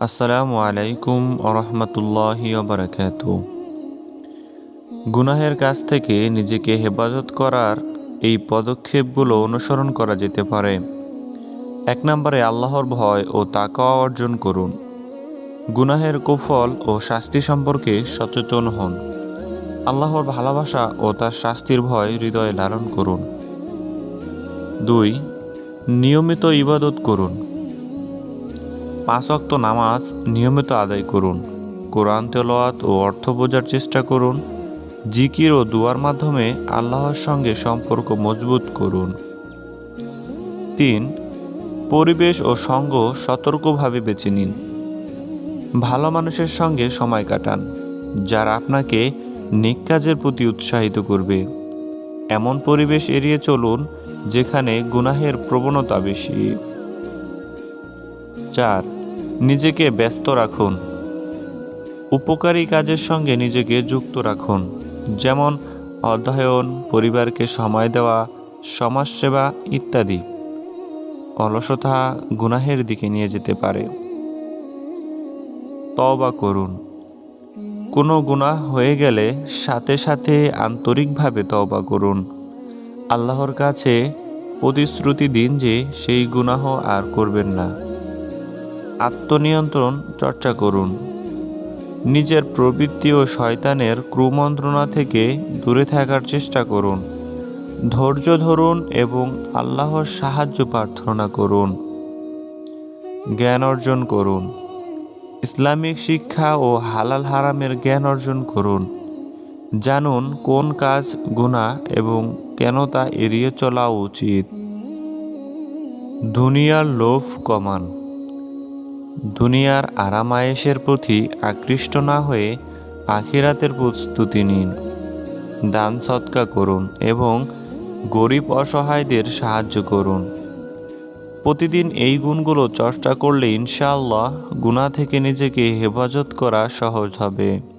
আসসালামু আলাইকুম আরহামতুল্লাহি বারাকাত গুনাহের কাছ থেকে নিজেকে হেফাজত করার এই পদক্ষেপগুলো অনুসরণ করা যেতে পারে। এক নম্বরে আল্লাহর ভয় ও তাকাওয়া অর্জন করুন। গুনাহের কুফল ও শাস্তি সম্পর্কে সচেতন হন। আল্লাহর ভালোবাসা ও তার শাস্তির ভয় হৃদয়ে লালন করুন। দুই, নিয়মিত ইবাদত করুন। পাঁচ অক্ত নামাজ নিয়মিত আদায় করুন, কোরআন তেলাওয়াত ও অর্থ বোঝার চেষ্টা করুন, জিকির ও দুয়ার মাধ্যমে আল্লাহর সঙ্গে সম্পর্ক মজবুত করুন। তিন, পরিবেশ ও সঙ্গ সতর্কভাবে বেছে নিন। ভালো মানুষের সঙ্গে সময় কাটান, যারা আপনাকে নেক কাজের প্রতি উৎসাহিত করবে। এমন পরিবেশ এড়িয়ে চলুন, যেখানে গুনাহের প্রবণতা বেশি। চার নিজেকে ব্যস্ত রাখুন। উপকারী কাজের সঙ্গে নিজেকে যুক্ত রাখুন। যেমন অধ্যয়ন, পরিবারকে সময় দেওয়া, সমাজসেবা ইত্যাদি। অলসতা গুনাহের দিকে নিয়ে যেতে পারে। তওবা করুন। কোনো গুনাহ হয়ে গেলে সাথে সাথে আন্তরিকভাবে তওবা করুন। আল্লাহর কাছে প্রতিশ্রুতি দিন যে সেই গুনাহ আর করবেন না। আত্মনিয়ন্ত্রণ চর্চা করুন। নিজের প্রবৃত্তি ও শয়তানের ক্রুমন্ত্রণা থেকে দূরে থাকার চেষ্টা করুন। ধৈর্য ধরুন এবং আল্লাহর সাহায্য প্রার্থনা করুন। জ্ঞান অর্জন করুন। ইসলামিক শিক্ষা ও হালাল হারামের জ্ঞান অর্জন করুন। জানুন কোন কাজ গুণা এবং কেন তা এড়িয়ে চলা উচিত। দুনিয়ার লোভ কমান। দুনিয়ার আরামায়েশের প্রতি আকৃষ্ট না হয়ে আখিরাতের প্রস্তুতি নিন। দান সৎকা করুন এবং গরিব অসহায়দের সাহায্য করুন। প্রতিদিন এই গুণগুলো চর্চা করলে ইনশাআল্লাহ গুণা থেকে নিজেকে হেফাজত করা সহজ হবে।